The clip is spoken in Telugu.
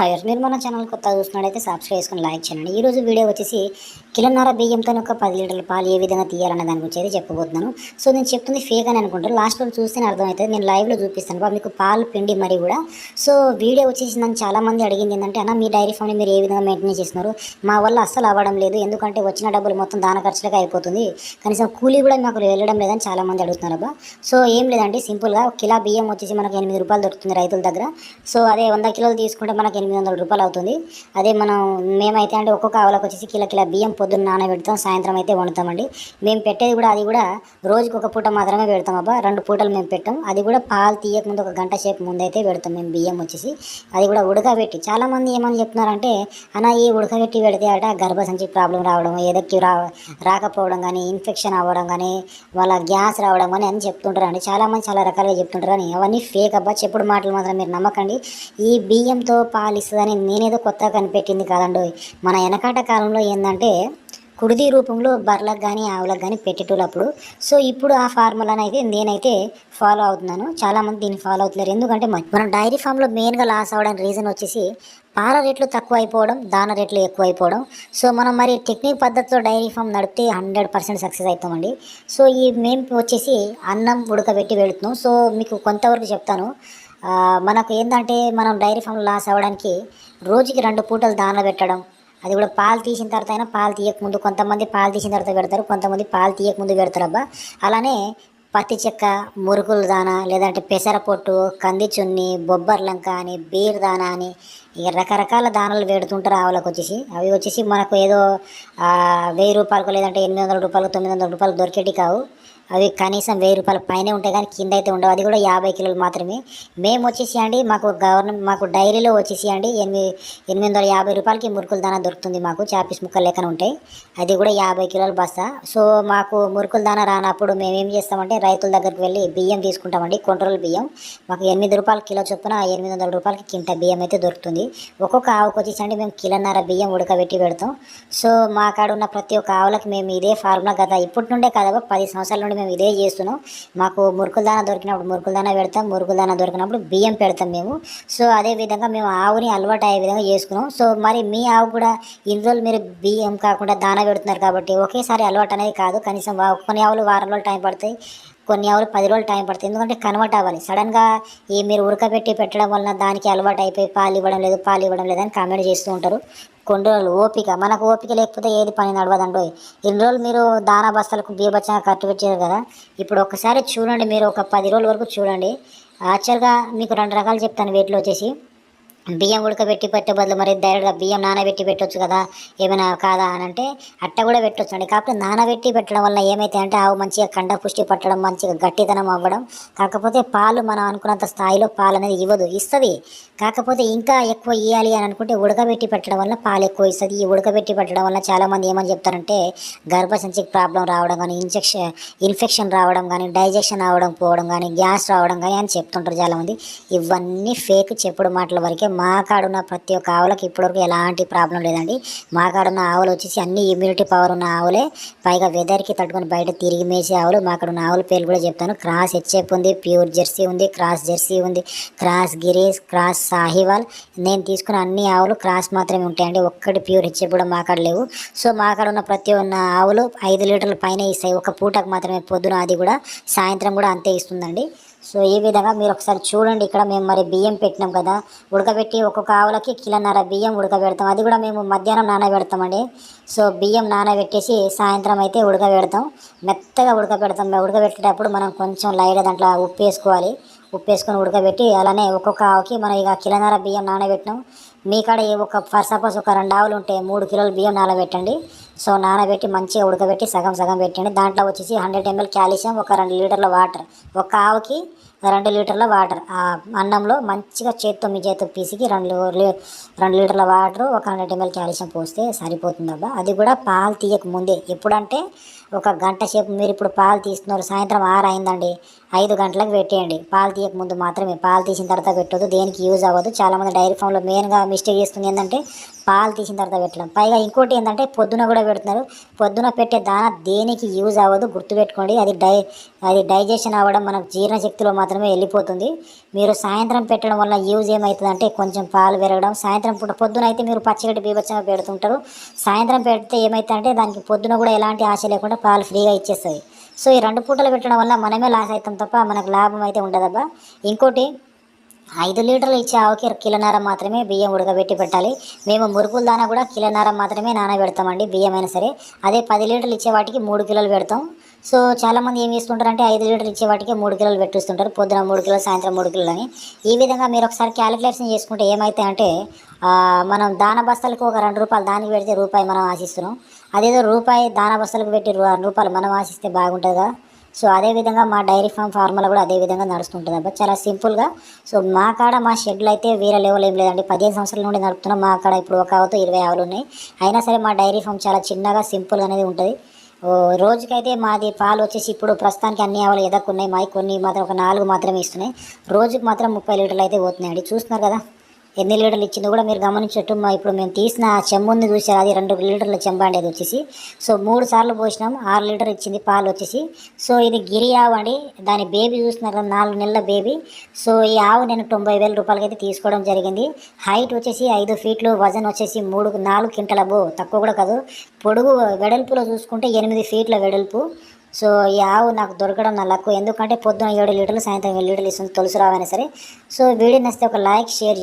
హాయ్ మీరు మన ఛానల్ కొత్త చూస్తున్నట్టయితే సబ్స్క్రైబ్ చేసుకుని లైక్ చేయండి. ఈ రోజు వీడియో వచ్చేసి కిలోన్నర బియ్యంతో ఒక పది లీటర్ల పాలు ఏ విధంగా తీయాలనే దాని గురించి అయితే చెప్పబోతున్నాను. సో నేను చెప్తుంది ఫేక్ అని అనుకుంటారు. లాస్ట్లో చూస్తేనే అర్థమవుతుంది. నేను లైవ్లో చూపిస్తాను. బాబు మీకు పాలు పిండి మరి కూడా. సో వీడియో వచ్చేసి నన్ను చాలా మంది అడిగింది ఏంటంటే అన్న మీ డైరీ ఫామ్ని మీరు ఏ విధంగా మెయింటైన్ చేస్తున్నారు? మా వల్ల అస్సలు అవ్వడం లేదు. ఎందుకంటే వచ్చిన డబ్బులు మొత్తం దాన ఖర్చులకే అయిపోతుంది. కనీసం కూలీ కూడా మాకు వెళ్ళడం లేదని చాలామంది అడుగుతున్నారు అబ్బా. సో ఏం లేదండి. సింపుల్గా కిలా కిలో బియ్యం వచ్చేసి మనకు ఎనిమిది రూపాయలు దొరుకుతుంది రైతుల దగ్గర. సో అదే వంద కిలోలు తీసుకుంటే మనకు ఎనిమిది వందల రూపాయలు అవుతుంది. అదే మనం మేమైతే అంటే ఒక్కొక్క ఆవులకు వచ్చేసి కిలో కిలో బియ్యం పొద్దున్న నానబెడతాం సాయంత్రం అయితే వండుతామండి. మేము పెట్టేది కూడా అది కూడా రోజుకి ఒక పూట మాత్రమే పెడతాం. అబ్బా రెండు పూటలు మేము పెట్టాం. అది కూడా పాలు తీయక ముందు ఒక గంట సేపు ముందైతే పెడతాం మేము బియ్యం వచ్చేసి. అది కూడా ఉడకబెట్టి చాలామంది ఏమని చెప్తున్నారంటే అన్న ఈ ఉడకబెట్టి పెడితే అట గర్భసంచి ప్రాబ్లం రావడం ఏదక్కి రా రాకపోవడం కానీ ఇన్ఫెక్షన్ అవ్వడం కానీ వాళ్ళ గ్యాస్ రావడం కానీ అని చెప్తుంటారండి. చాలామంది చాలా రకాలుగా చెప్తుంటారు అని అవన్నీ ఫేక్ అబ్బా. చెప్పుడు మాటలు మాత్రం మీరు నమ్మకండి. ఈ బియ్యంతో పాలు ఇస్తుందని నేనేదో కొత్తగా కనిపెట్టింది కాదండి మన వెనకాట కాలంలో ఏంటంటే కుడిది రూపంలో బర్లకు కానీ ఆవులకు కానీ పెట్టేటోళ్ళప్పుడు. సో ఇప్పుడు ఆ ఫార్ములాని అయితే నేనైతే ఫాలో అవుతున్నాను. చాలామంది దీన్ని ఫాలో అవుతున్నారు. ఎందుకంటే మనం డైరీ ఫామ్లో మెయిన్గా లాస్ అవ్వడానికి రీజన్ వచ్చేసి పాల రేట్లు తక్కువ అయిపోవడం దాన రేట్లు ఎక్కువ అయిపోవడం సో మనం మరి టెక్నిక్ పద్ధతిలో డైరీ ఫామ్ నడిపితే హండ్రెడ్ పర్సెంట్ సక్సెస్ అవుతామండి. సో ఈ మేము వచ్చేసి అన్నం ఉడకబెట్టి వెళుతున్నాం. సో మీకు కొంతవరకు చెప్తాను. మనకు ఏంటంటే మనం డైరీ ఫామ్ లాస్ అవ్వడానికి రోజుకి రెండు పూటలు దాన పెట్టడం. అది కూడా పాలు తీసిన తర్వాత అయినా పాలు తీయకముందు కొంతమంది పాలు తీసిన తర్వాత పెడతారు కొంతమంది పాలు తీయకముందు పెడతారు. అబ్బా! అలానే పత్తి చెక్క మురుకులు దాన లేదంటే పెసర పొట్టు కంది చున్ని బొబ్బర్లంక అని బీర్ దాన అని ఇక రకరకాల దానాలు పెడుతుంటారు ఆవులకు వచ్చేసి. అవి వచ్చేసి మనకు ఏదో వెయ్యి రూపాయలకు లేదంటే ఎనిమిది వందల రూపాయలు తొమ్మిది వందల రూపాయలు దొరికేటి కావు. అవి కనీసం వెయ్యి రూపాయల పైనే ఉంటాయి కానీ కింద అయితే ఉండవు. అది కూడా యాభై కిలోలు మాత్రమే. మేము వచ్చేసి అండి మాకు గవర్నమెంట్ మాకు డైరీలో వచ్చేసి అండి ఎనిమిది ఎనిమిది వందల యాభై రూపాయలకి మురుకుల దానా దొరుకుతుంది మాకు చాపీస్ ముక్కలు లెక్కన ఉంటాయి. అది కూడా యాభై కిలోల బస్తా. సో మాకు మురుకుల దానా రానప్పుడు మేము ఏం చేస్తామంటే రైతుల దగ్గరికి వెళ్ళి బియ్యం తీసుకుంటామండి కొంట్రోల్ బియ్యం. మాకు ఎనిమిది రూపాయల కిలో చొప్పున ఎనిమిది వందల రూపాయలకి కింట బియ్యం అయితే దొరుకుతుంది. ఒక్కొక్క ఆవుకు వచ్చేసి అండి మేము కిలోన్నర బియ్యం ఉడకబెట్టి పెడతాం. సో మా కాడ ఉన్న ప్రతి ఒక్క ఆవులకు మేము ఇదే ఫార్ములా గత ఇప్పటి నుండే కదా పది సంవత్సరాల నుండి మేము ఇదే చేస్తున్నాం. మాకు మురుకుల దానా దొరికినప్పుడు మురుకుల దానా పెడతాం మురుకుల దానా దొరికినప్పుడు బియ్యం పెడతాం మేము. సో అదే విధంగా మేము ఆవుని అలవాటు అయ్యే విధంగా చేసుకున్నాం. సో మరి మీ ఆవు కూడా ఇన్ని రోజులు మీరు బియ్యం కాకుండా దానా పెడుతున్నారు కాబట్టి ఒకేసారి అలవాటు అనేది కాదు. కనీసం కొన్ని ఆవులు వారం రోజులు టైం పడతాయి. కొన్ని ఆవులు పది రోజులు టైం పడుతుంది. ఎందుకంటే కన్వర్ట్ అవ్వాలి. సడన్గా ఈ మీరు ఉడకబెట్టి పెట్టడం వలన దానికి అలవాటు అయిపోయి పాలు ఇవ్వడం లేదు పాలు ఇవ్వడం లేదు అని కామెంట్ చేస్తూ ఉంటారు. కొన్ని రోజులు ఓపిక. మనకు ఓపిక లేకపోతే ఏది పని నడవదండో ఇన్ని రోజులు మీరు దానా బస్తాలకు బీభత్సంగా ఖర్చు పెట్టారు కదా. ఇప్పుడు ఒకసారి చూడండి మీరు ఒక పది రోజుల వరకు చూడండి. యాక్చువల్గా మీకు రెండు రకాలు చెప్తాను. వీటిలో వచ్చేసి బియ్యం ఉడకబెట్టి పెట్టే బదులు మరి డైరెక్ట్గా బియ్యం నానబెట్టి పెట్టొచ్చు కదా? ఏమైనా కాదా అని అంటే అట్ట కూడా పెట్టొచ్చు అండి. కాకపోతే నానబెట్టి పెట్టడం వల్ల ఏమైతే అంటే ఆవు మంచిగా కండ పుష్టి పట్టడం మంచిగా గట్టితనం అవ్వడం కాకపోతే పాలు మనం అనుకున్నంత స్థాయిలో పాలు అనేది ఇవ్వదు ఇస్తుంది. కాకపోతే ఇంకా ఎక్కువ ఇవ్వాలి అని అనుకుంటే ఉడకబెట్టి పెట్టడం వల్ల పాలు ఎక్కువ ఇస్తుంది. ఈ ఉడకబెట్టి పెట్టడం వల్ల చాలామంది ఏమని చెప్తారంటే గర్భసంచికి ప్రాబ్లం రావడం కానీ ఇన్ఫెక్షన్ ఇన్ఫెక్షన్ రావడం కానీ డైజెషన్ అవడం పోవడం కానీ గ్యాస్ రావడం కానీ అని చెప్తుంటారు చాలామంది. ఇవన్నీ ఫేక్ చెప్పుడు మాటల వరకే మా కాడున్న ప్రతి ఒక్క ఆవులకు ఇప్పటివరకు ఎలాంటి ప్రాబ్లం లేదండి. మా కాడున్న ఆవులు వచ్చేసి అన్ని ఇమ్యూనిటీ పవర్ ఉన్న ఆవులే. పైగా వెదర్కి తట్టుకొని బయట తిరిగి మేసే ఆవులు. మా కాడ ఉన్న ఆవుల పేర్లు కూడా చెప్తాను. క్రాస్ హెచ్ఎఫ్ ఉంది ప్యూర్ జెర్సీ ఉంది క్రాస్ జెర్సీ ఉంది క్రాస్ గిరీస్ క్రాస్ సాహివాల్ నేను తీసుకున్న అన్ని ఆవులు క్రాస్ మాత్రమే ఉంటాయండి. ఒక్కటి ప్యూర్ హెచ్ఎఫ్ కూడా మా కాడ లేవు. సో మా కాడ ఉన్న ప్రతి ఉన్న ఆవులు ఐదు లీటర్ల పైన ఇస్తాయి. ఒక పూటకు మాత్రమే పొద్దున అది కూడా సాయంత్రం కూడా అంతే ఇస్తుందండి. సో ఈ విధంగా మీరు ఒకసారి చూడండి. ఇక్కడ మేము మరి బియ్యం పెట్టినాం కదా. ఉడకబెట్టి ఒక్కొక్క ఆవులకి కిలోన్నర బియ్యం ఉడకబెడతాం. అది కూడా మేము మధ్యాహ్నం నానబెడతామండి. సో బియ్యం నానబెట్టేసి సాయంత్రం అయితే ఉడకబెడతాం. మెత్తగా ఉడకబెడతాం. ఉడకబెట్టేటప్పుడు మనం కొంచెం లైట్గా దాంట్లో ఉప్పు వేసుకోవాలి. ఉప్పు వేసుకొని ఉడకబెట్టి అలానే ఒక్కొక్క ఆవుకి మనం ఇక కిలోన్నర బియ్యం నానబెట్టినాం. మీ కాడ ఒక ఫర్ సపోజ్ ఒక రెండు ఆవులు ఉంటే మూడు కిలోల బియ్యం నానబెట్టండి. సో నానబెట్టి మంచిగా ఉడకబెట్టి సగం సగం పెట్టండి. దాంట్లో వచ్చేసి హండ్రెడ్ ఎంఎల్ క్యాల్షియం ఒక రెండు లీటర్ల వాటర్ ఒక ఆవుకి రెండు లీటర్ల వాటర్. ఆ అన్నంలో మంచిగా చేత్తో మీ చేత్తో పీసికి రెండు రెండు లీటర్ల వాటర్ ఒక హండ్రెడ్ ఎంఎల్ క్యాల్షియం పోస్తే సరిపోతుంది అబ్బా అది కూడా పాలు తీయక ముందే. ఎప్పుడంటే ఒక గంట సేపు మీరు ఇప్పుడు పాలు తీస్తున్నారు సాయంత్రం ఆరు అయిందండి. ఐదు గంటలకు పెట్టేయండి. పాలు తీయక ముందు మాత్రమే. పాలు తీసిన తర్వాత పెట్టదు దేనికి యూజ్ అవ్వదు. చాలామంది డైరీ ఫామ్లో మెయిన్గా మిస్టేక్ చేస్తుంది ఏంటంటే పాలు తీసిన తర్వాత పెట్టడం. పైగా ఇంకోటి ఏంటంటే పొద్దున కూడా పెడుతున్నారు. పొద్దున పెట్టే దాన దేనికి యూజ్ అవ్వదు గుర్తుపెట్టుకోండి. అది డై అది డైజెషన్ అవ్వడం మనకు జీర్ణశక్తిలో మాత్రమే వెళ్ళిపోతుంది. మీరు సాయంత్రం పెట్టడం వల్ల యూజ్ ఏమవుతుందంటే కొంచెం పాలు పెరగడం. సాయంత్రం పూట పొద్దున అయితే మీరు పచ్చగడ్డి బీభత్సంగా పెడుతుంటారు. సాయంత్రం పెడితే ఏమవుతుందంటే దానికి పొద్దున కూడా ఎలాంటి ఆశ లేకుండా పాలు ఫ్రీగా ఇచ్చేస్తుంది సో ఈ రెండు పూటలు పెట్టడం వల్ల మనమే లాస్ అవుతాం తప్ప మనకు లాభం అయితే ఉండదబ్బా. ఇంకోటి ఐదు లీటర్లు ఇచ్చే ఆవుకి కిలోన్నర మాత్రమే బియ్యం ఉడకబెట్టి పెట్టాలి. మేము మురుకుల దానా కూడా కిలోన్నర మాత్రమే నానబెడతామండి బియ్యం అయినా సరే. అదే పది లీటర్లు ఇచ్చే వాటికి మూడు కిలోలు పెడతాం. సో చాలామంది ఏం చేస్తుంటారంటే ఐదు లీటర్లు ఇచ్చే వాటికి మూడు కిలోలు పెట్టిస్తుంటారు. పొద్దున మూడు కిలోలు సాయంత్రం మూడు కిలోలు అని. ఈ విధంగా మీరు ఒకసారి క్యాలిక్యులేషన్ చేసుకుంటే ఏమైతే అంటే మనం దాన బస్తాలకు ఒక రెండు రూపాయలు దానికి పెడితే రూపాయి మనం ఆశిస్తున్నాం. అదేదో రూపాయి దాన బస్తాలకు పెట్టి రూపాయలు మనం ఆశిస్తే బాగుంటుంది కదా సో అదే విధంగా మా డైరీ ఫామ్ ఫార్ములా కూడా అదే విధంగా నడుస్తుంటుంది అబ్బా. చాలా సింపుల్గా. సో మా కాడ మా షెడ్లు అయితే వేరే లెవెల్ ఏం లేదండి. పదిహేను సంవత్సరాల నుండి నడుపుతున్నాం మా కాడ ఇప్పుడు ఒక ఆవుతో ఇరవై ఆవులు ఉన్నాయి. అయినా సరే మా డైరీ ఫామ్ చాలా చిన్నగా సింపుల్గా అనేది ఉంటుంది. రోజుకైతే మాది పాలు వచ్చేసి ఇప్పుడు ప్రస్తుతానికి అన్ని ఆవులు ఎదక్కున్నాయి మావి కొన్ని మాత్రం ఒక నాలుగు మాత్రమే ఇస్తున్నాయి. రోజుకి మాత్రం ముప్పై లీటర్లు అయితే పోతున్నాయండి. చూస్తున్నారు కదా? ఎన్ని లీటర్లు ఇచ్చిందో కూడా మీరు గమనించట్టు మా ఇప్పుడు మేము తీసిన చెంబు ఉంది చూసారు అది రెండు లీటర్ల చెంబు అండి అది వచ్చేసి. సో మూడు సార్లు పోసినాం ఆరు లీటర్ ఇచ్చింది పాలు వచ్చేసి. సో ఇది గిరి ఆవు అండి. దాని బేబీ చూస్తున్నారు కదా నాలుగు నెలల బేబీ. సో ఈ ఆవు నేను తొంభై వేల రూపాయలకి అయితే తీసుకోవడం జరిగింది. హైట్ వచ్చేసి ఐదు ఫీట్లు వజన్ వచ్చేసి మూడు నాలుగు క్వింటల బో. తక్కువ కూడా కాదు. పొడుగు వెడల్పులో చూసుకుంటే ఎనిమిది ఫీట్ల వెడల్పు. సో ఈ ఆవు నాకు దొరకడం నా లక్కు ఎందుకంటే పొద్దున ఏడు లీటర్లు సాయంత్రం ఏడు లీటర్లు ఇస్తుంది తొలుసు రావైనా సరే. సో వీడియో నచ్చితే ఒక లైక్ షేర్